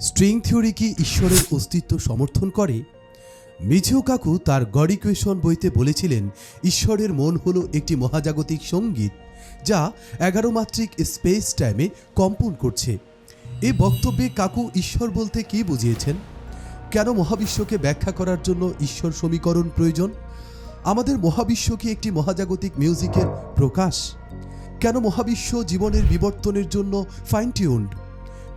String theory কি ঈশ্বরের অস্তিত্ব সমর্থন করে? মিঝিও কাকু তার গড বইতে বলেছিলেন, ঈশ্বরের মন হলো একটি মহাজাগতিক সংগীত যা এগারো মাত্রিক স্পেস টাইমে কম্পন করছে। এ বক্তব্যে কাকু ঈশ্বর বলতে কি বুঝিয়েছেন? কেন মহাবিশ্বকে ব্যাখ্যা করার জন্য ঈশ্বর সমীকরণ প্রয়োজন? আমাদের মহাবিশ্ব কি একটি মহাজাগতিক মিউজিকের প্রকাশ? কেন মহাবিশ্ব জীবনের বিবর্তনের জন্য ফাইন টিউন্ড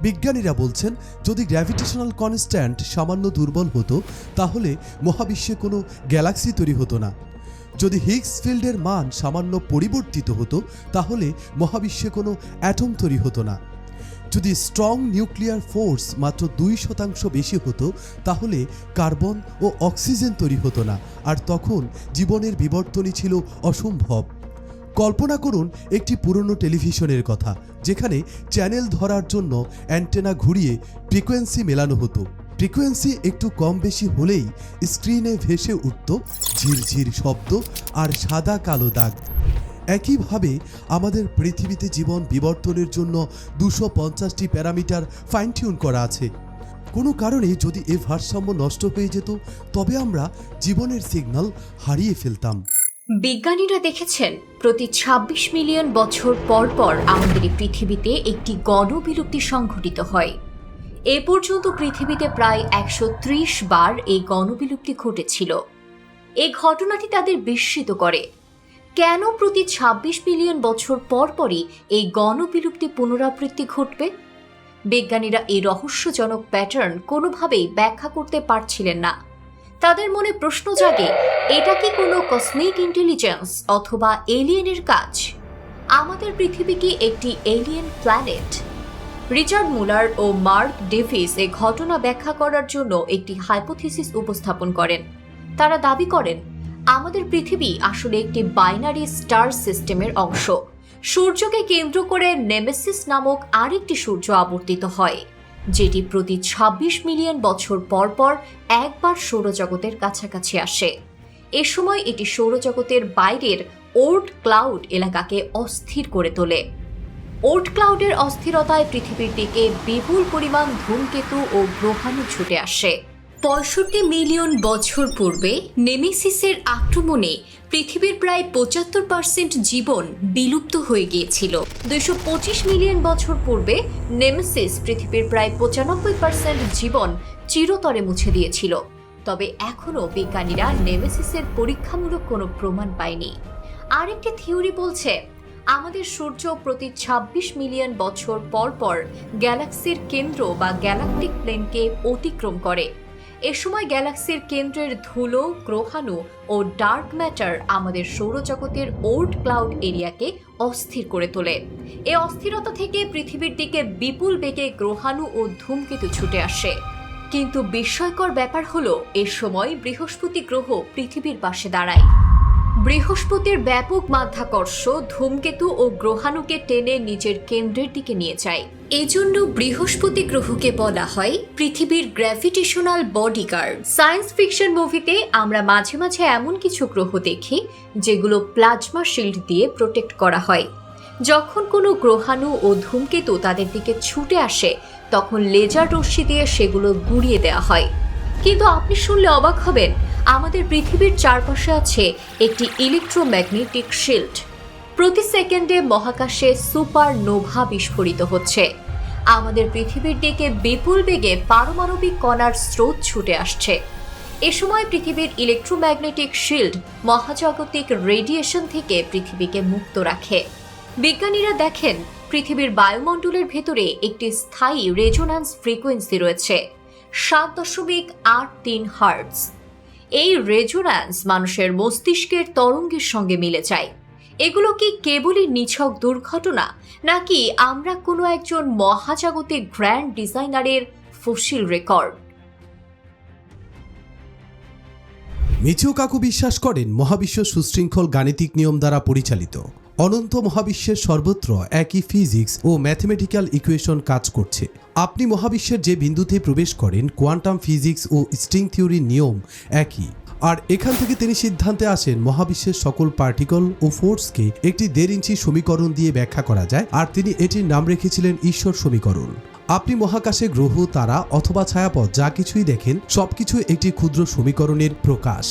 বিজ্ঞানীরা বলছেন, যদি গ্র্যাভিটেশনাল কনস্ট্যান্ট সামান্য দুর্বল হতো, তাহলে মহাবিশ্বে কোনো গ্যালাক্সি তৈরি হতো না। যদি হিগস ফিল্ডের মান সামান্য পরিবর্তিত হতো, তাহলে মহাবিশ্বে কোনো অ্যাটম তৈরি হতো না। যদি স্ট্রং নিউক্লিয়ার ফোর্স মাত্র দুই শতাংশ বেশি হতো, তাহলে কার্বন ও অক্সিজেন তৈরি হতো না, আর তখন জীবনের বিবর্তনই ছিল অসম্ভব। কল্পনা করুন একটি পুরনো টেলিভিশনের কথা, যেখানে চ্যানেল ধরার জন্য অ্যান্টেনা ঘুরিয়ে ফ্রিকোয়েন্সি মেলানো হতো। ফ্রিকোয়েন্সি একটু কম বেশি হলেই স্ক্রিনে ভেসে উঠত ঝিরঝির শব্দ আর সাদা কালো দাগ। একইভাবে আমাদের পৃথিবীতে জীবন বিবর্তনের জন্য দুশো পঞ্চাশটি প্যারামিটার ফাইন টিউন করা আছে। কোনো কারণে যদি এ ভারসাম্য নষ্ট হয়ে যেত, তবে আমরা জীবনের সিগন্যাল হারিয়ে ফেলতাম। বিজ্ঞানীরা দেখেছেন, প্রতি ২৬ মিলিয়ন বছর পর পর আমাদের এই পৃথিবীতে একটি গণবিলুপ্তি সংঘটিত হয়। এ পর্যন্ত পৃথিবীতে প্রায় একশো ত্রিশ বার এই গণবিলুপ্তি ঘটেছিল। এই ঘটনাটি তাদের বিস্মিত করে। কেন প্রতি ২৬ মিলিয়ন বছর পর পরই এই গণবিলুপ্তি পুনরাবৃত্তি ঘটবে? বিজ্ঞানীরা এই রহস্যজনক প্যাটার্ন কোনোভাবেই ব্যাখ্যা করতে পারছিলেন না। তাদের মনে প্রশ্ন জাগে, এটা কি কোনো কসমিক ইন্টেলিজেন্স অথবা এলিয়েনের কাজ? আমাদের পৃথিবী কি একটি এলিয়েন প্ল্যানেট রিচার্ড মুলার ও মার্ক ডেভিস এ ঘটনা ব্যাখ্যা করার জন্য একটি হাইপোথিসিস উপস্থাপন করেন। তারা দাবি করেন, আমাদের পৃথিবী আসলে একটি বাইনারি স্টার সিস্টেমের অংশ। সূর্যকে কেন্দ্র করে নেমেসিস নামক আরেকটি সূর্য আবর্তিত হয়। যেটি প্রতি ২৬ মিলিয়ন বছর পর পর একবার সৌরজগতের কাছাকাছি আসে। এ সময় এটি সৌরজগতের বাইরের ওর্ট ক্লাউড এলাকাকে অস্থির করে তোলে। ওর্ট ক্লাউডের অস্থিরতায় পৃথিবীর দিকে বিপুল পরিমাণ ধূমকেতু ও গ্রহাণু ছুটে আসে। পঁয়ষট্টি মিলিয়ন বছর পূর্বে নেমেসিসের আক্রমণে পৃথিবীর প্রায় পঁচাত্তর পার্সেন্ট জীবন বিলুপ্ত হয়ে গিয়েছিল। দুইশো পঁচিশ মিলিয়ন বছর পূর্বে নেমেসিস পৃথিবীর প্রায় পঁচানব্বই পার্সেন্ট জীবন চিরতরে মুছে দিয়েছিল। তবে এখনও বিজ্ঞানীরা নেমেসিসের পরীক্ষামূলক কোনো প্রমাণ পায়নি। আরেকটি থিওরি বলছে, আমাদের সূর্য প্রতি ২৬ মিলিয়ন বছর পর পর গ্যালাক্সির কেন্দ্র বা গ্যালাকটিক প্লেনকে অতিক্রম করে। এ সময় গ্যালাক্সির কেন্দ্রের ধুলো, গ্রহাণু ও ডার্ক ম্যাটার আমাদের সৌরজগতের ওল্ড ক্লাউড এরিয়াকে অস্থির করে তোলে। এ অস্থিরতা থেকে পৃথিবীর দিকে বিপুল বেগে গ্রহাণু ও ধূমকেতু ছুটে আসে। কিন্তু বিস্ময়কর ব্যাপার হলো, এ সময় বৃহস্পতি গ্রহ পৃথিবীর পাশে দাঁড়ায়। বৃহস্পতির ব্যাপক মাধ্যাকর্ষ ধূমকেতু ও গ্রহাণুকে টেনে নিজের কেন্দ্রের দিকে নিয়ে যায়। এজন্য বৃহস্পতি গ্রহকে বলা হয় পৃথিবীর গ্র্যাভিটেশনাল বডিগার্ড। সায়েন্স ফিকশন মুভিতে আমরা মাঝে মাঝে এমন কিছু গ্রহ দেখি, যেগুলো প্লাজমা শিল্ড দিয়ে প্রোটেক্ট করা হয়। যখন কোনো গ্রহাণু ও ধূমকেতু তাদের দিকে ছুটে আসে, তখন লেজার রশ্মি দিয়ে সেগুলো গুঁড়িয়ে দেওয়া হয়। কিন্তু আপনি শুনলে অবাক হবেন আমাদের পৃথিবীর চারপাশে আছে একটি ইলেকট্রোম্যাগনেটিক শিল্ড প্রতি সেকেন্ডে মহাকাশে সুপার নোভা বিস্ফোরিত হচ্ছে। আমাদের পৃথিবীর দিকে বিপুল বেগে পারমাণবিক কণার স্রোত ছুটে আসছে। এ সময় পৃথিবীর ইলেকট্রোম্যাগনেটিক শিল্ড মহাজাগতিক রেডিয়েশন থেকে পৃথিবীকে মুক্ত রাখে। বিজ্ঞানীরা দেখেন, পৃথিবীর বায়ুমণ্ডলের ভেতরে একটি স্থায়ী রেজোন্যান্স ফ্রিকোয়েন্সি রয়েছে, সাত দশমিক আট তিন হার্টস এই রেজোন্যান্স মানুষের মস্তিষ্কের তরঙ্গের সঙ্গে মিলে যায়। এগুলো কি কেবলই নিছক দুর্ঘটনা, নাকি আমরা কোনো একজন মহাজাগতিক গ্র্যান্ড ডিজাইনারের ফসিল রেকর্ড মিচিও কাকু বিশ্বাস করেন, মহাবিশ্ব সুশৃঙ্খল গাণিতিক নিয়ম দ্বারা পরিচালিত। অনন্ত মহাবিশ্বের সর্বত্র একই ফিজিক্স ও ম্যাথমেটিক্যাল ইকুয়েশন কাজ করছে। আপনি মহাবিশ্বের যে বিন্দুতে প্রবেশ করেন কোয়ান্টাম ফিজিক্স ও স্ট্রিং থিওরির নিয়ম একই। আর এখান থেকে তিনি সিদ্ধান্তে আসেন, মহাবিশ্বের সকল পার্টিকল ও ফোর্সকে একটি দেড় ইঞ্চি সমীকরণ দিয়ে ব্যাখ্যা করা যায়, আর তিনি এটির নাম রেখেছিলেন ঈশ্বর সমীকরণ। আপনি মহাকাশে গ্রহ, তারা অথবা ছায়াপথ যা কিছুই দেখেন, সবকিছু একটি ক্ষুদ্র সমীকরণের প্রকাশ।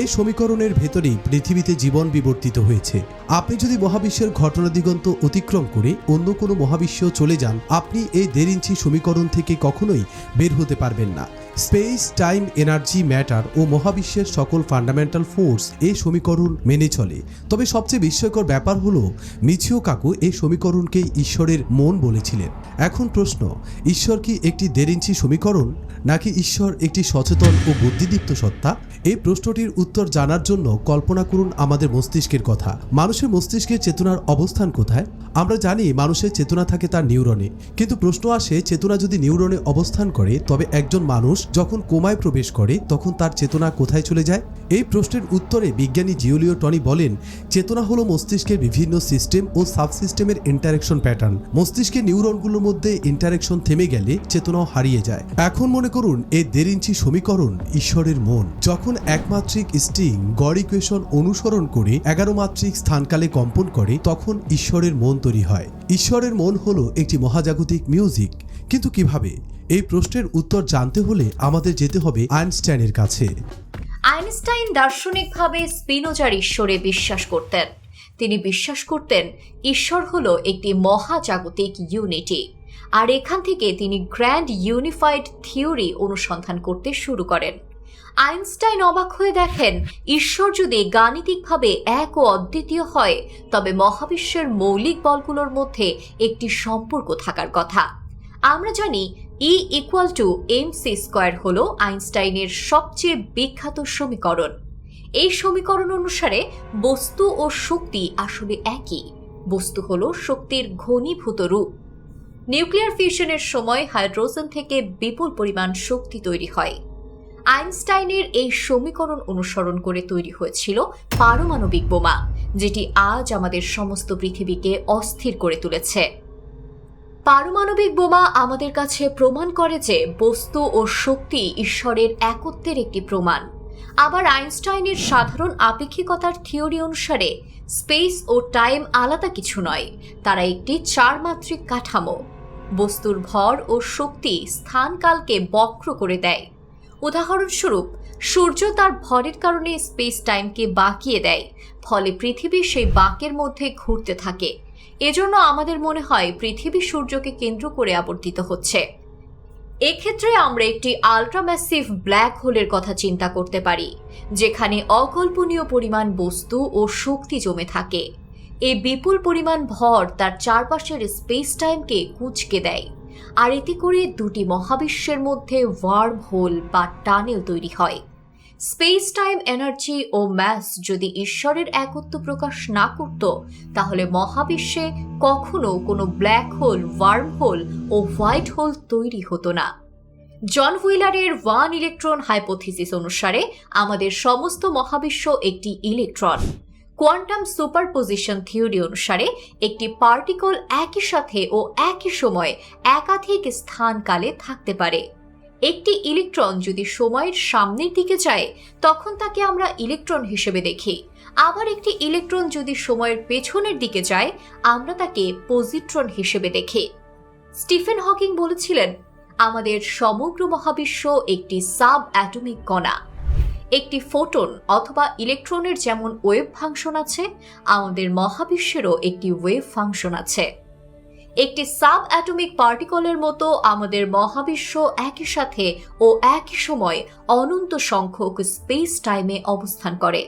এই সমীকরণের ভেতরেই পৃথিবীতে জীবন বিবর্তিত হয়েছে। আপনি যদি মহাবিশ্বের ঘটনা দিগন্ত অতিক্রম করে অন্য কোনো মহাবিশ্ব চলে যান, আপনি এই দেড় ইঞ্চি সমীকরণ থেকে কখনোই বের হতে পারবেন না। স্পেস, টাইম, এনার্জি ম্যাটার ও মহাবিশ্বের সকল ফান্ডামেন্টাল ফোর্স এই সমীকরণ মেনে চলে। তবে সবচেয়ে বিস্ময়কর ব্যাপার হলো মিছিও কাকু এই সমীকরণকে ঈশ্বরের মন বলেছিলেন। এখন প্রশ্ন, ঈশ্বর কি একটি দেড় ইঞ্চি সমীকরণ, নাকি ঈশ্বর একটি সচেতন ও বুদ্ধিদীপ্ত সত্তা? এই প্রশ্নটির উত্তর জানার জন্য কল্পনা করুন আমাদের মস্তিষ্কের কথা। মানুষের মস্তিষ্কের চেতনার অবস্থান কোথায়? আমরা জানি মানুষের চেতনা থাকে তার নিউরনে। কিন্তু প্রশ্ন আসে, চেতনা যদি নিউরনে অবস্থান করে, তবে একজন মানুষ যখন কোমায় প্রবেশ করে, তখন তার চেতনা কোথায় চলে যায়? এই প্রশ্নের উত্তরে বিজ্ঞানী জিওলিও টনি বলেন, চেতনা হলো মস্তিষ্কের বিভিন্ন সিস্টেম ও সাবসিস্টেমের ইন্টারেকশন প্যাটার্ন। মস্তিষ্কের নিউরনগুলোর মধ্যে ইন্টারেকশন থেমে গেলে চেতনাও হারিয়ে যায়। এখন মনে করুন, এই দেড় ইঞ্চি সমীকরণ ঈশ্বরের মন। যখন একমাত্রিক স্ট্রিং গড় ইকুয়েশন অনুসরণ করে এগারো মাত্রিক স্থানকালে কম্পন করে, তখন ঈশ্বরের মন তৈরি হয়। ঈশ্বরের মন হলো একটি মহাজাগতিক মিউজিক। কিন্তু কীভাবে? এই প্রশ্নের উত্তর জানতে হলে আমাদের যেতে হবে আইনস্টাইনের কাছে। আইনস্টাইন দার্শনিকভাবে স্পিনোজার ঈশ্বরে বিশ্বাস করতেন। তিনি বিশ্বাস করতেন, ঈশ্বর হলো একটি মহাজাগতিক ইউনিটি। আর এখান থেকে তিনি গ্র্যান্ড ইউনিফাইড থিওরি অনুসন্ধান করতে শুরু করেন। আইনস্টাইন অবাক হয়ে দেখেন, ঈশ্বর যদি গাণিতিকভাবে এক ও অদ্বিতীয় হয়, তবে মহাবিশ্বের মৌলিক বলগুলোর মধ্যে একটি সম্পর্ক থাকার কথা। আমরা জানি E equal to M C square হল আইনস্টাইনের সবচেয়ে বিখ্যাত সমীকরণ। এই সমীকরণ অনুসারে বস্তু ও শক্তি আসলে একই। বস্তু হল শক্তির ঘনীভূত রূপ। নিউক্লিয়ার ফিউশনের সময় হাইড্রোজেন থেকে বিপুল পরিমাণ শক্তি তৈরি হয়। আইনস্টাইনের এই সমীকরণ অনুসরণ করে তৈরি হয়েছিল পারমাণবিক বোমা, যেটি আজ আমাদের সমস্ত পৃথিবীকে অস্থির করে তুলেছে। পারমাণবিক বোমা আমাদের কাছে প্রমাণ করে যে বস্তু ও শক্তি ঈশ্বরের একত্বের একটি প্রমাণ। আবার আইনস্টাইনের সাধারণ আপেক্ষিকতার থিওরি অনুসারে স্পেস ও টাইম আলাদা কিছু নয়, তারা একটি চারমাত্রিক কাঠামো। বস্তুর ভর ও শক্তি স্থানকালকে বক্র করে দেয়। উদাহরণস্বরূপ, সূর্য তার ভরের কারণে স্পেস টাইমকে বাঁকিয়ে দেয়, ফলে পৃথিবী সেই বাঁকের মধ্যে ঘুরতে থাকে। এজন্য আমাদের মনে হয় পৃথিবী সূর্যকে কেন্দ্র করে আবর্তিত হচ্ছে। এক্ষেত্রে আমরা একটি আল্ট্রাম্যাসিভ ব্ল্যাক হোলের কথা চিন্তা করতে পারি, যেখানে অকল্পনীয় পরিমাণ বস্তু ও শক্তি জমে থাকে। এই বিপুল পরিমাণ ভর তার চারপাশের স্পেস টাইমকে কুচকে দেয়। আর এতে করে দুটি মহাবিশ্বের মধ্যে ওয়ার্ম হোল বা টানেল তৈরি হয়। স্পেস টাইম এনার্জি ও ম্যাস যদি ঈশ্বরের একত্ব প্রকাশ না করত, তাহলে মহাবিশ্বে কখনো কোনো ব্ল্যাক হোল ওয়ার্ম হোল ও হোয়াইট হোল তৈরি হতো না। জন হুইলারের ওয়ান ইলেকট্রন হাইপোথিসিস অনুসারে আমাদের সমস্ত মহাবিশ্ব একটি ইলেকট্রন কোয়ান্টাম সুপারপোজিশন থিওরি অনুসারে একটি পার্টিকল একই সাথে ও একই সময় একাধিক স্থানকালে থাকতে পারে। একটি ইলেকট্রন যদি সময়ের সামনের দিকে যায়, তখন তাকে আমরা ইলেকট্রন হিসেবে দেখি। আবার একটি ইলেকট্রন যদি সময়ের পেছনের দিকে যায়, আমরা তাকে পজিট্রন হিসেবে দেখি। স্টিফেন হকিং বলেছিলেন, আমাদের সমগ্র মহাবিশ্ব একটি সাব অ্যাটমিক কণা। একটি ফোটন অথবা ইলেকট্রনের যেমন ওয়েভ ফাংশন আছে, আমাদের মহাবিশ্বেরও একটি ওয়েভ ফাংশন আছে। একটি সাব অ্যাটমিক পার্টিকলের মতো আমাদের মহাবিশ্ব একই সাথে ও একই সময় অনন্ত সংখ্যক স্পেস টাইমে অবস্থান করে।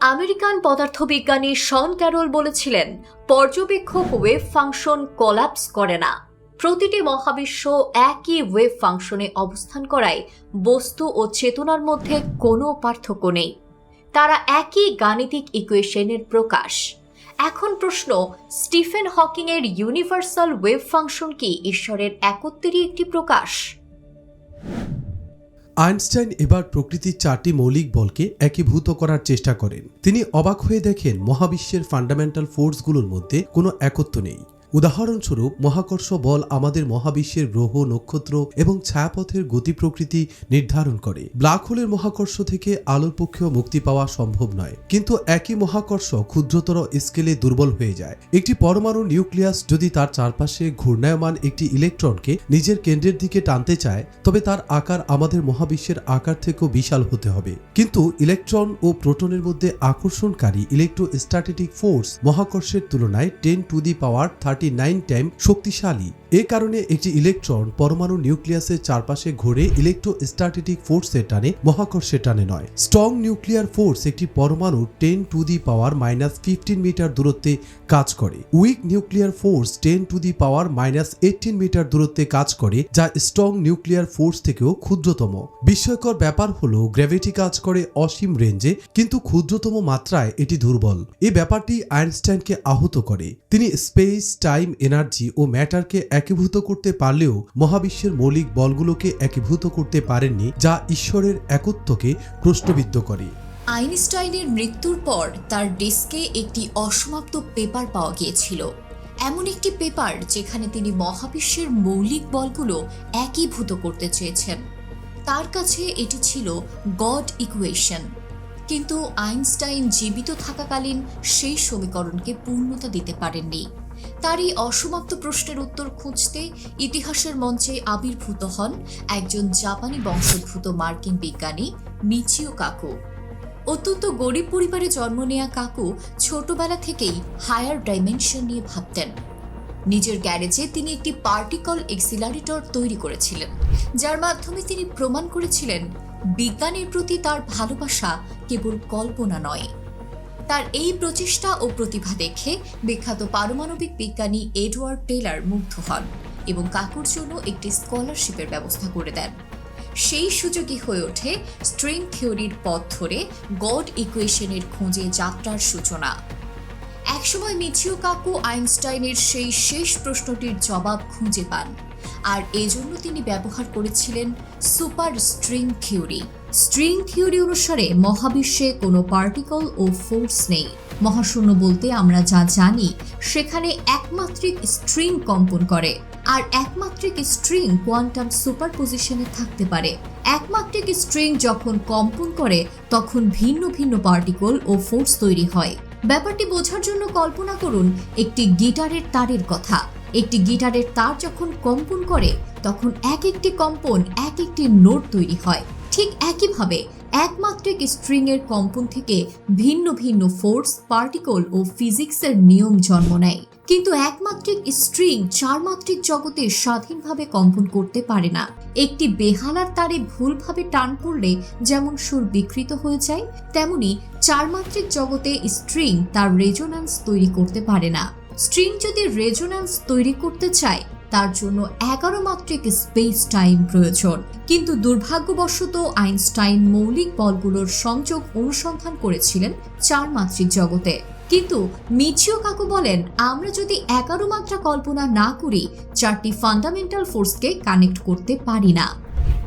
আমেরিকান পদার্থবিজ্ঞানী শন ক্যারল বলেছিলেন, পর্যবেক্ষক ওয়েভ ফাংশন কলাপস করে না। প্রতিটি মহাবিশ্ব একই ওয়েভ ফাংশনে অবস্থান করায় বস্তু ও চেতনার মধ্যে কোনো পার্থক্য নেই। তারা একই গাণিতিক ইকুয়েশনের প্রকাশ। এখন প্রশ্ন, স্টিফেন হকিং এর ইউনিভার্সাল ওয়েভ ফাংশন কি ঈশ্বরের একত্বেরই একটি প্রকাশ? আইনস্টাইন এবার প্রকৃতির চারটি মৌলিক বলকে একীভূত করার চেষ্টা করেন। তিনি অবাক হয়ে দেখেন, মহাবিশ্বের ফান্ডামেন্টাল ফোর্সগুলোর মধ্যে কোনো একত্ব নেই। উদাহরণস্বরূপ, মহাকর্ষ বল আমাদের মহাবিশ্বের গ্রহ, নক্ষত্র এবং ছায়াপথের গতি প্রকৃতি নির্ধারণ করে। ব্ল্যাক হোলের মহাকর্ষ থেকে আলোর পক্ষেও মুক্তি পাওয়া সম্ভব নয়। কিন্তু একই মহাকর্ষ ক্ষুদ্রতর স্কেলে দুর্বল হয়ে যায়। একটি পরমাণু নিউক্লিয়াস যদি তার চারপাশে ঘূর্ণায়মান একটি ইলেকট্রনকে নিজের কেন্দ্রের দিকে টানতে চায়, তবে তার আকার আমাদের মহাবিশ্বের আকার থেকেও বিশাল হতে হবে। কিন্তু ইলেকট্রন ও প্রোটনের মধ্যে আকর্ষণকারী ইলেকট্রোস্ট্যাটিক ফোর্স মহাকর্ষের তুলনায় ten to the power thirty nine time শক্তিশালী। এ কারণে একটি ইলেকট্রন পরমাণু নিউক্লিয়াসের চারপাশে ঘুরে ইলেকট্রোস্ট্যাটিক ফোর্সের টানে, মহাকর্ষের টানে নয়। স্ট্রং নিউক্লিয়ার ফোর্স একটি পরমাণু ten to the power minus fifteen metre দূরত্বে কাজ করে। Weak nuclear force ten to the power minus eighteen metre দূরত্বে কাজ করে, যা স্ট্রং নিউক্লিয়ার ফোর্স থেকেও ক্ষুদ্রতম। বিস্ময়কর ব্যাপার হলো গ্র্যাভিটি কাজ করে অসীম রেঞ্জে কিন্তু ক্ষুদ্রতম মাত্রায় এটি দুর্বল। এই ব্যাপারটি আইনস্টাইনকে আহত করে। তিনি স্পেস টাইম এনার্জি ও ম্যাটারকে একীভূত করতে পারলেও মহাবিশ্বের মৌলিক বলগুলোকে একীভূত করতে পারেননি, যা ঈশ্বরের একত্বকে প্রশ্নবিদ্ধ করে। আইনস্টাইনের মৃত্যুর পর তার ডেস্কে একটি অসমাপ্ত পেপার পাওয়া গিয়েছিল। এমন একটি পেপার যেখানে তিনি মহাবিশ্বের মৌলিক বলগুলো একীভূত করতে চেয়েছেন। তার কাছে এটি ছিল গড ইকুয়েশন। কিন্তু আইনস্টাইন জীবিত থাকাকালীন সেই সমীকরণকে পূর্ণতা দিতে পারেননি। তার এই অসমাপ্ত প্রশ্নের উত্তর খুঁজতে ইতিহাসের মঞ্চে আবির্ভূত হন একজন জাপানি বংশোদ্ভূত মার্কিন বিজ্ঞানী, মিচিও কাকু। অত্যন্ত গরিব পরিবারে জন্ম নেয়া কাকু ছোটবেলা থেকেই হায়ার ডাইমেনশন নিয়ে ভাবতেন। নিজের গ্যারেজে তিনি একটি পার্টিকল এক্সিলারেটর তৈরি করেছিলেন, যার মাধ্যমে তিনি প্রমাণ করেছিলেন বিজ্ঞানের প্রতি তার ভালোবাসা কেবল কল্পনা নয়। তার এই প্রচেষ্টা ও প্রতিভা দেখে বিখ্যাত পারমাণবিক বিজ্ঞানী এডওয়ার্ড টেলার মুগ্ধ হন এবং কাকুর জন্য একটি স্কলারশিপের ব্যবস্থা করে দেন। সেই সুযোগই হয়ে ওঠে স্ট্রিং থিওরির পথ ধরে গড ইকুয়েশনের খোঁজে যাত্রার সূচনা। একসময় মিচিও কাকু আইনস্টাইনের সেই শেষ প্রশ্নটির জবাব খুঁজে পান, আর এজন্য তিনি ব্যবহার করেছিলেন super string theory. String theory অনুসারে মহাবিশ্বে কোনো পার্টিকল ও ফোর্স নেই। মহাশূন্য বলতে আমরা যা জানি, সেখানে একমাত্রিক স্ট্রিং কম্পন করে, আর একমাত্রিক স্ট্রিং কোয়ান্টাম সুপারপোজিশনে থাকতে পারে। একমাত্রিক স্ট্রিং যখন কম্পন করে, তখন ভিন্ন ভিন্ন পার্টিকল ও ফোর্স তৈরি হয়। ব্যাপারটি বোঝার জন্য কল্পনা করুন, একটি গিটারের তারের কথা। একটি গিটারের তার যখন কম্পন করে, তখন এক একটি কম্পন এক একটি নোট তৈরি হয়। ঠিক একইভাবে একমাত্রিক স্ট্রিং এর কম্পন থেকে ভিন্ন ভিন্ন ফোর্স, পার্টিকল ও ফিজিক্সের নিয়ম জন্ম নেয়। কিন্তু একমাত্রিক স্ট্রিং চারমাত্রিক জগতে স্বাধীনভাবে কম্পন করতে পারে না। একটি বেহালার তারে ভুলভাবে টান পড়লে যেমন সুর বিকৃত হয়ে যায়, তেমনি চারমাত্রিক জগতে স্ট্রিং তার রেজোন্যান্স তৈরি করতে পারে না। স্ট্রিং যদি রেজোন্যান্স তৈরি করতে চায় তার জন্য এগারো মাত্রিক স্পেস টাইম প্রয়োজন। কিন্তু দুর্ভাগ্যবশত আইনস্টাইন মৌলিক বলগুলোর সংযোগ অনুসন্ধান করেছিলেন চার মাত্রিক জগতে। কিন্তু মিচিও কাকু বলেন, আমরা যদি এগারো মাত্রা কল্পনা না করি, চারটি ফান্ডামেন্টাল ফোর্সকে কানেক্ট করতে পারি না।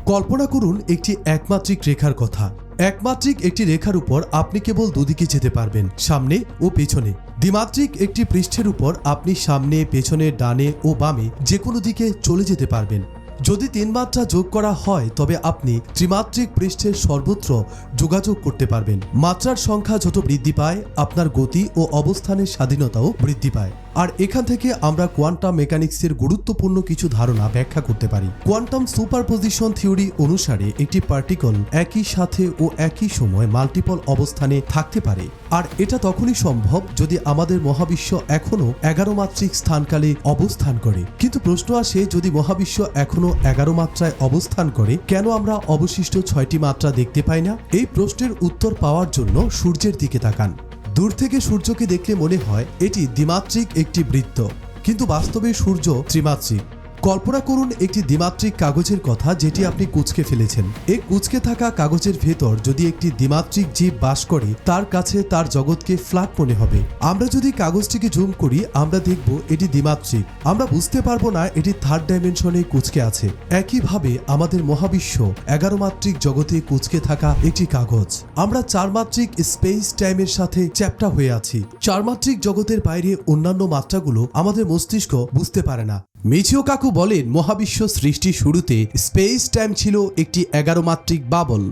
কল্পনা করুন একটি একমাত্রিক রেখার কথা। একমাত্রিক একটি রেখার উপর আপনি কেবল দুদিকে যেতে পারবেন, সামনে ও পেছনে। দ্বিমাত্রিক একটি পৃষ্ঠের উপর আপনি সামনে, পেছনে, ডানে ও বামে যে কোনো দিকে চলে যেতে পারবেন। যদি তিন মাত্রা যোগ করা হয়, তবে আপনি ত্রিমাত্রিক পৃষ্ঠের সর্বত্র যোগাযোগ করতে পারবেন। মাত্রার সংখ্যা যত বৃদ্ধি পায়, আপনার গতি ও অবস্থানের স্বাধীনতাও বৃদ্ধি পায়। আর এখান থেকে আমরা কোয়ান্টাম মেকানিক্সের গুরুত্বপূর্ণ কিছু ধারণা ব্যাখ্যা করতে পারি। কোয়ান্টাম সুপারপোজিশন থিওরি অনুসারে একটি পার্টিকল একই সাথে ও একই সময় মাল্টিপল অবস্থানে থাকতে পারে। আর এটা তখনই সম্ভব যদি আমাদের মহাবিশ্ব এখনও এগারো মাত্রিক স্থানকালে অবস্থান করে। কিন্তু প্রশ্ন আসে, যদি মহাবিশ্ব এখনও এগারো মাত্রায় অবস্থান করে, কেন আমরা অবশিষ্ট ছয়টি মাত্রা দেখতে পাই না? এই প্রশ্নের উত্তর পাওয়ার জন্য সূর্যের দিকে তাকান। দূর থেকে সূর্যকে দেখলে মনে হয় এটি দ্বিমাত্রিক একটি বৃত্ত। কিন্তু বাস্তবে সূর্য ত্রিমাত্রিক। কল্পনা করুন একটি দ্বিমাত্রিক কাগজের কথা যেটি আপনি কুচকে ফেলেছেন। এই কুচকে থাকা কাগজের ভেতর যদি একটি দ্বিমাত্রিক জীব বাস করে, তার কাছে তার জগৎকে ফ্ল্যাট মনে হবে। আমরা যদি কাগজটিকে জুম করি, আমরা দেখব এটি দ্বিমাত্রিক। আমরা বুঝতে পারব না এটি থার্ড ডাইমেনশনে কুচকে আছে। একইভাবে আমাদের মহাবিশ্ব এগারো মাত্রিক জগতে কুচকে থাকা একটি কাগজ। আমরা চার মাত্রিক স্পেস টাইমের সাথে চ্যাপ্টা হয়ে আছি। চার মাত্রিক জগতের বাইরে অন্যান্য মাত্রাগুলো আমাদের মস্তিষ্ক বুঝতে পারে না। মিচিও কাকু বলেন, মহাবিশ্ব সৃষ্টির শুরুতে স্পেস টাইম ছিল একটি এগারো মাত্রিক বাবল।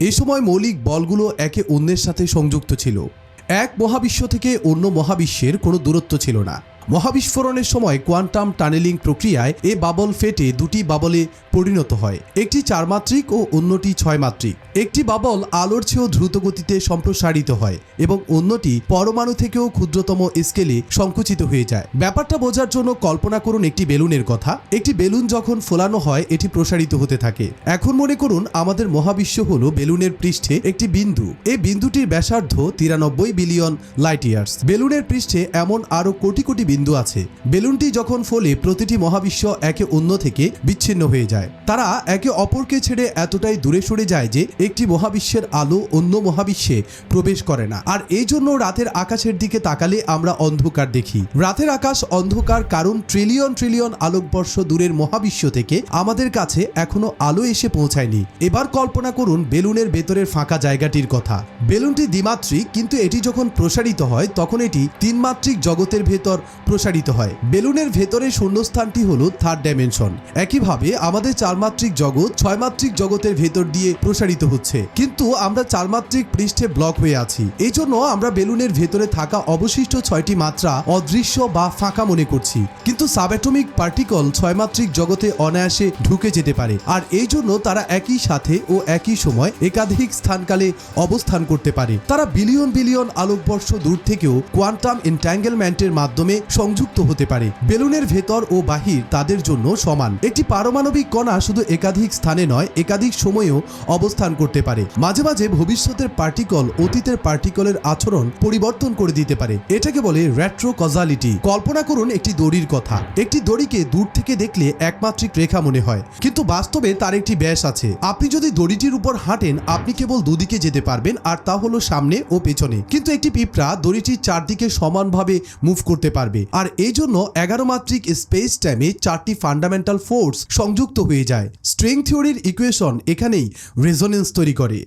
এ সময় মৌলিক বলগুলো একে অন্যের সাথে সংযুক্ত ছিল। এক মহাবিশ্ব থেকে অন্য মহাবিশ্বের কোনো দূরত্ব ছিল না। মহাবিস্ফোরণের সময় কোয়ান্টাম টানেলিং প্রক্রিয়ায় এ বাবল ফেটে দুটি বাবলে পরিণত হয়। একটি চার মাত্রিক ও অন্যটি ছয় মাত্রিক একটি বাবল আলোর চেয়েও দ্রুত গতিতে সম্প্রসারিত হয় এবং অন্যটি পরমাণু থেকেও ক্ষুদ্রতম স্কেলে সংকুচিত হয়ে যায়। ব্যাপারটা বোঝার জন্য কল্পনা করুন একটি বেলুনের কথা। একটি বেলুন যখন ফোলানো হয়, এটি প্রসারিত হতে থাকে। এখন মনে করুন, আমাদের মহাবিশ্ব হল বেলুনের পৃষ্ঠে একটি বিন্দু। এই বিন্দুটির ব্যাসার্ধ তিরানব্বই বিলিয়ন লাইট ইয়ার্স। বেলুনের পৃষ্ঠে এমন আরও কোটি কোটি বিন্দু আছে। বেলুনটি যখন ফলে, প্রতিটি মহাবিশ্ব একে অন্য থেকে বিচ্ছিন্ন হয়ে যায়। তারা একে অপরকে ছেড়ে এতটাই দূরে সরে যায় যে, একটি মহাবিশ্বের আলো অন্য মহাবিশ্বে প্রবেশ করে না। আর এই জন্য রাতের আকাশের দিকে তাকালে আমরা অন্ধকার দেখি। রাতের আকাশ অন্ধকার কারণ ট্রিলিয়ন ট্রিলিয়ন আলোকবর্ষ দূরের মহাবিশ্ব থেকে আমাদের কাছে এখনও আলো এসে পৌঁছায়নি। এবার কল্পনা করুন বেলুনের ভেতরের ফাঁকা জায়গাটির কথা। বেলুনটি দ্বিমাত্রিক, কিন্তু এটি যখন প্রসারিত হয়, তখন এটি তিনমাত্রিক জগতের ভেতর প্রসারিত হয়। বেলুনের ভেতরে শূন্যস্থানটি হলো থার্ড ডাইমেনশন একইভাবে আমাদের চারমাত্রিক জগৎ ছয়মাত্রিক জগতের ভেতর দিয়ে প্রসারিত হচ্ছে। কিন্তু আমরা চারমাত্রিক পৃষ্ঠে ব্লক হয়ে আছি। এই জন্য আমরা বেলুনের ভেতরে থাকা অবশিষ্ট ছয়টি মাত্রা অদৃশ্য বা ফাঁকা মনে করছি। কিন্তু সাবঅ্যাটমিক পার্টিকল ছয়মাত্রিক জগতে অনায়াসে ঢুকে যেতে পারে। আর এই জন্য তারা একই সাথে ও একই সময় একাধিক স্থানকালে অবস্থান করতে পারে। তারা বিলিয়ন বিলিয়ন আলোকবর্ষ দূর থেকেও কোয়ান্টাম এন্ট্যাঙ্গেলমেন্টের মাধ্যমে সংযুক্ত হতে পারে। বেলুনের ভেতর ও বাহির তাদের জন্য সমান। একটি পারমাণবিক কণা শুধু একাধিক স্থানে নয়, একাধিক সময়েও অবস্থান করতে পারে। মাঝে মাঝে ভবিষ্যতের পার্টিকল অতীতের পার্টিকলের আচরণ পরিবর্তন করে দিতে পারে। এটাকে বলে রেট্রো কজালিটি কল্পনা করুন একটি দড়ির কথা। একটি দড়িকে দূর থেকে দেখলে একমাত্রিক রেখা মনে হয়। কিন্তু বাস্তবে তার একটি ব্যাস আছে। আপনি যদি দড়িটির উপর হাঁটেন, আপনি কেবল দুদিকে যেতে পারবেন, আর তা হলো সামনে ও পেছনে। কিন্তু একটি পিঁপড়া দড়িটির চারদিকে সমানভাবে মুভ করতে পারবে। আর এই জন্য এগারো মাত্রিক স্পেস টাইমে চারটি ফান্ডামেন্টাল ফোর্স সংযুক্ত হয়ে যায়। স্ট্রিং থিওরির ইকুয়েশন এখানেই রেজোনেন্স তৈরি করে।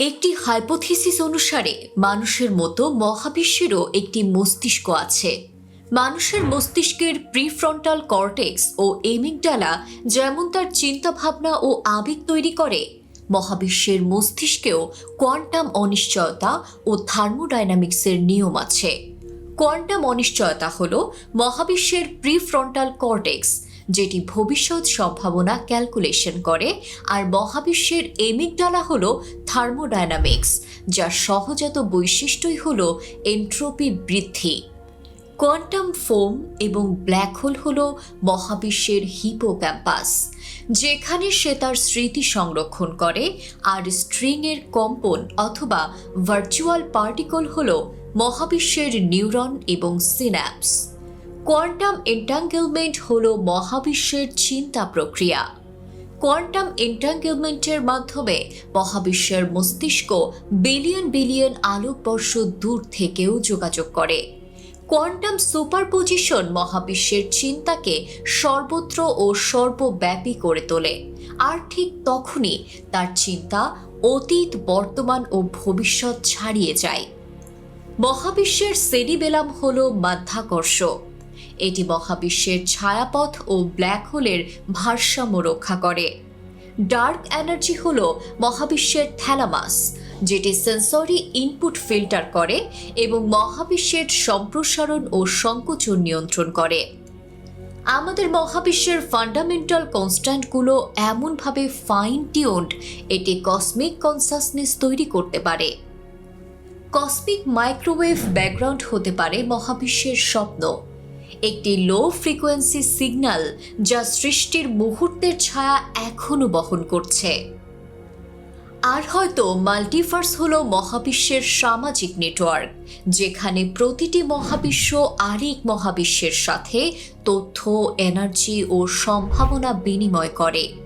একটি হাইপোথিসিস অনুসারে মানুষের মতো মহাবিশ্বেরও একটি মস্তিষ্ক আছে। মানুষের মস্তিষ্কের প্রিফ্রন্টাল কর্টেক্স ও এমিকডালা যেমন তার চিন্তাভাবনা ও আবেগ তৈরি করে, মহাবিশ্বের মস্তিষ্কেও কোয়ান্টাম অনিশ্চয়তা ও থার্মোডাইনামিক্সের নিয়ম আছে। কোয়ান্টাম অনিশ্চয়তা হল মহাবিশ্বের প্রিফ্রন্টাল কর্টেক্স, যেটি ভবিষ্যৎ সম্ভাবনা ক্যালকুলেশন করে, আর মহাবিশ্বের এমিকডালা হল থার্মোডাইনামিক্স যার সহজাত বৈশিষ্ট্যই হল এন্ট্রোপি বৃদ্ধি। কোয়ান্টাম ফোম এবং ব্ল্যাক হোল হল মহাবিশ্বের হিপো ক্যাম্পাস যেখানে সে তার স্মৃতি সংরক্ষণ করে, আর স্ট্রিংয়ের কম্পন অথবা ভার্চুয়াল পার্টিকল হল মহাবিশ্বের নিউরন এবং সিন্যাপস। কোয়ান্টাম এন্টাঙ্গেলমেন্ট হল মহাবিশ্বের চিন্তা প্রক্রিয়া। কোয়ান্টাম এন্টাঙ্গেলমেন্টের মাধ্যমে মহাবিশ্বের মস্তিষ্ক বিলিয়ন বিলিয়ন আলোকবর্ষ দূর থেকেও যোগাযোগ করে। কোয়ান্টাম সুপারপজিশন মহাবিশ্বের চিন্তাকে সর্বত্র ও সর্বব্যাপী করে তোলে। আর ঠিক তখনই তার চিন্তা অতীত, বর্তমান ও ভবিষ্যৎ ছাড়িয়ে যায়। মহাবিশ্বের সেরিবেলাম হল মাধ্যাকর্ষ। এটি মহাবিশ্বের ছায়াপথ ও ব্ল্যাক হোলের ভারসাম্য রক্ষা করে। ডার্ক এনার্জি হল মহাবিশ্বের থ্যালামাস যেটি সেন্সরি ইনপুট ফিল্টার করে এবং মহাবিশ্বের সম্প্রসারণ ও সংকোচন নিয়ন্ত্রণ করে। আমাদের মহাবিশ্বের ফান্ডামেন্টাল কনস্ট্যান্টগুলো এমনভাবে ফাইন টিউন্ড এটি কসমিক কনসাসনেস তৈরি করতে পারে। কসমিক মাইক্রোওয়েভ ব্যাকগ্রাউন্ড হতে পারে মহাবিশ্বের স্বপ্ন। একটি লো ফ্রিকোয়েন্সি সিগন্যাল যা সৃষ্টির মুহূর্তের ছায়া এখনও বহন করছে। আর হয়তো মাল্টিভার্স হলো মহাবিশ্বের সামাজিক নেটওয়ার্ক যেখানে প্রতিটি মহাবিশ্ব আরেক মহাবিশ্বের সাথে তথ্য এনার্জি ও সম্ভাবনা বিনিময় করে।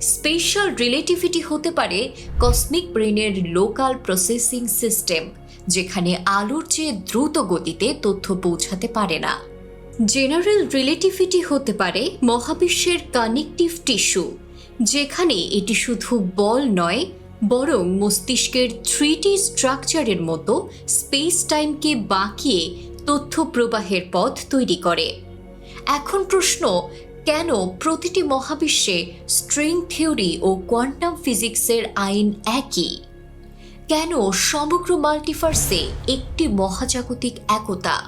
স্পেশাল রিলেটিভিটি হতে পারে কসমিক ব্রেনের লোকাল প্রসেসিং সিস্টেম, যেখানে আলোর চেয়ে দ্রুত গতিতে তথ্য পৌঁছাতে পারে না। জেনারেল রিলেটিভিটি হতে পারে মহাবিশ্বের কানেকটিভ টিস্যু, যেখানে এটি শুধু বল নয়, বরং মস্তিষ্কের থ্রিটি স্ট্রাকচারের মতো স্পেস টাইমকে বাঁকিয়ে তথ্য প্রবাহের পথ তৈরি করে। এখন প্রশ্ন কেন প্রতিটি মহাবিশ্বে স্ট্রিং থিওরি ও কোয়ান্টাম ফিজিক্সের আইন একই? কেন সমগ্র মাল্টিভার্সে একটি মহাজাগতিক একতা?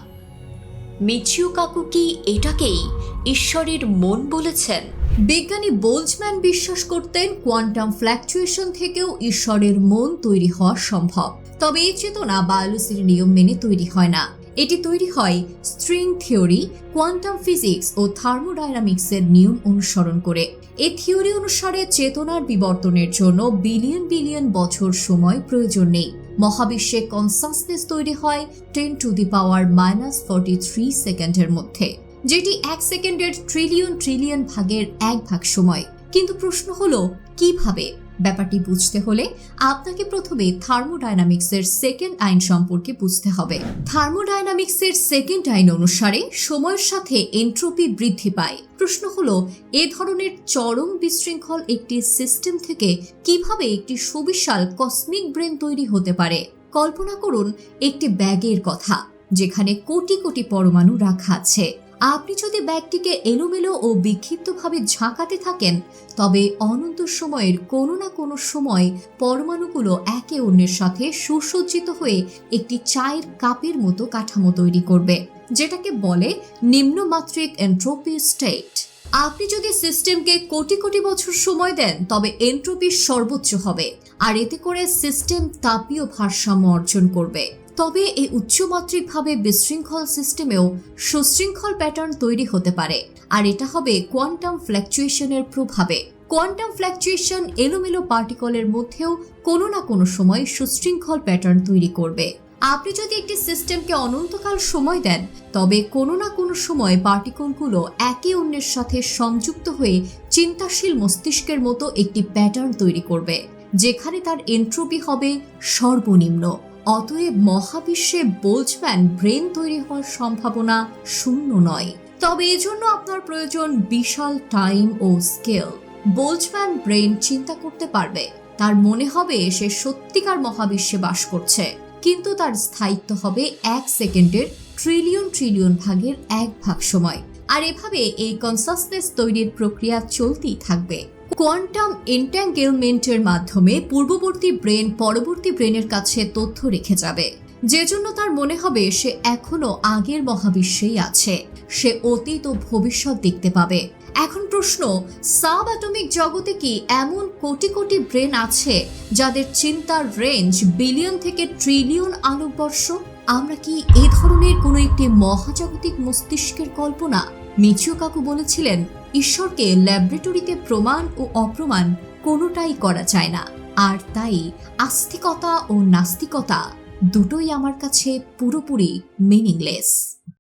মিচিও কাকু কি এটাকেই ঈশ্বরের মন বলেছেন? বিজ্ঞানী বোলজম্যান বিশ্বাস করতেন কোয়ান্টাম ফ্ল্যাকচুয়েশন থেকেও ঈশ্বরের মন তৈরি হওয়া সম্ভব। তবে এই চেতনা বায়োলজির নিয়ম মেনে তৈরি হয় না। এটি তৈরি হয় স্ট্রিং থিওরি, কোয়ান্টাম ফিজিক্স ও থার্মোডাইনামিক্সের নিয়ম অনুসরণ করে। এ থিওরি অনুসারে চেতনার বিবর্তনের জন্য বিলিয়ন বিলিয়ন বছর সময় প্রয়োজন নেই। মহাবিশ্বে কনসাসনেস তৈরি হয় ten to the power minus forty three সেকেন্ডের মধ্যে, যেটি এক সেকেন্ডের ট্রিলিয়ন ট্রিলিয়ন ভাগের এক ভাগ সময়। কিন্তু প্রশ্ন হলো, কীভাবে? ব্যাপারটি বুঝতে হলে আপনাকে প্রথমে থার্মোডাইনামিক্সের সেকেন্ড আইন সম্পর্কে বুঝতে হবে। থার্মোডাইনামিক্সের সেকেন্ড আইন অনুসারে সময়ের সাথে এন্ট্রোপি বৃদ্ধি পায়। প্রশ্ন হলো, এ ধরনের চরম বিশৃঙ্খল একটি সিস্টেম থেকে কীভাবে একটি সুবিশাল কসমিক ব্রেন তৈরি হতে পারে? কল্পনা করুন, একটি ব্যাগের কথা, যেখানে কোটি কোটি পরমাণু রাখা আছে। আপনি যদি ব্যাগটিকে এলোমেলো ও বিক্ষিপ্তভাবে ঝাঁকাতে থাকেন, তবে অনন্ত সময়ের কোনো না কোনো সময় পরমাণুগুলো একে অন্যের সাথে সুসজ্জিত হয়ে একটি চায়ের কাপের মতো কাঠামো তৈরি করবে, যেটাকে বলে নিম্নমাত্রিক এন্ট্রোপি স্টেট। আপনি যদি সিস্টেমকে কোটি কোটি বছর সময় দেন, তবে এন্ট্রোপি সর্বোচ্চ হবে, আর এতে করে সিস্টেম তাপীয় ভারসাম্য অর্জন করবে। তবে এই উচ্চমাত্রিকভাবে বিশৃঙ্খল সিস্টেমেও সুশৃঙ্খল প্যাটার্ন তৈরি হতে পারে। আর এটা হবে কোয়ান্টাম ফ্ল্যাকচুয়েশনের প্রভাবে। কোয়ান্টাম ফ্ল্যাকচুয়েশন এলোমেলো পার্টিকলের মধ্যেও কোনো না কোনো সময় সুশৃঙ্খল প্যাটার্ন তৈরি করবে। আপনি যদি একটি সিস্টেমকে অনন্তকাল সময় দেন, তবে কোনো না কোনো সময় পার্টিকলগুলো একে অন্যের সাথে সংযুক্ত হয়ে চিন্তাশীল মস্তিষ্কের মতো একটি প্যাটার্ন তৈরি করবে, যেখানে তার এন্ট্রোপি হবে সর্বনিম্ন। অতএব মহাবিশ্বে বোলজম্যান ব্রেন তৈরি হওয়ার সম্ভাবনা শূন্য নয়। তবে এজন্য আপনার প্রয়োজন বিশাল টাইম ও স্কেল। বোলজম্যান ব্রেন চিন্তা করতে পারবে। তার মনে হবে সে সত্যিকার মহাবিশ্বে বাস করছে। কিন্তু তার স্থায়িত্ব হবে এক সেকেন্ডের ট্রিলিয়ন ট্রিলিয়ন ভাগের এক ভাগ সময়। আর এভাবে এই কনসাসনেস তৈরির প্রক্রিয়া চলতেই থাকবে। কোয়ান্টাম এন্ট্যাঙ্গেলমেন্টের মাধ্যমে পূর্ববর্তী ব্রেন পরবর্তী ব্রেনের কাছে তথ্য রেখে যাবে। যে জন্য তার মনে হবে সে এখনও আগের মহাবিশ্বেই আছে। সে অতীত ও ভবিষ্যৎ দেখতে পাবে। এখন প্রশ্ন, সাব অ্যাটমিক জগতে কি এমন কোটি কোটি ব্রেন আছে যাদের চিন্তার রেঞ্জ বিলিয়ন থেকে ট্রিলিয়ন আলোকবর্ষ? আমরা কি এ ধরনের কোনো একটি মহাজাগতিক মস্তিষ্কের কল্পনা মিচিও কাকু বলেছিলেন, ঈশ্বরকে ল্যাবরেটরিতে প্রমাণ ও অপ্রমাণ কোনোটাই করা যায় না। আর তাই আস্তিকতা ও নাস্তিকতা দুটোই আমার কাছে পুরোপুরি মিনিংলেস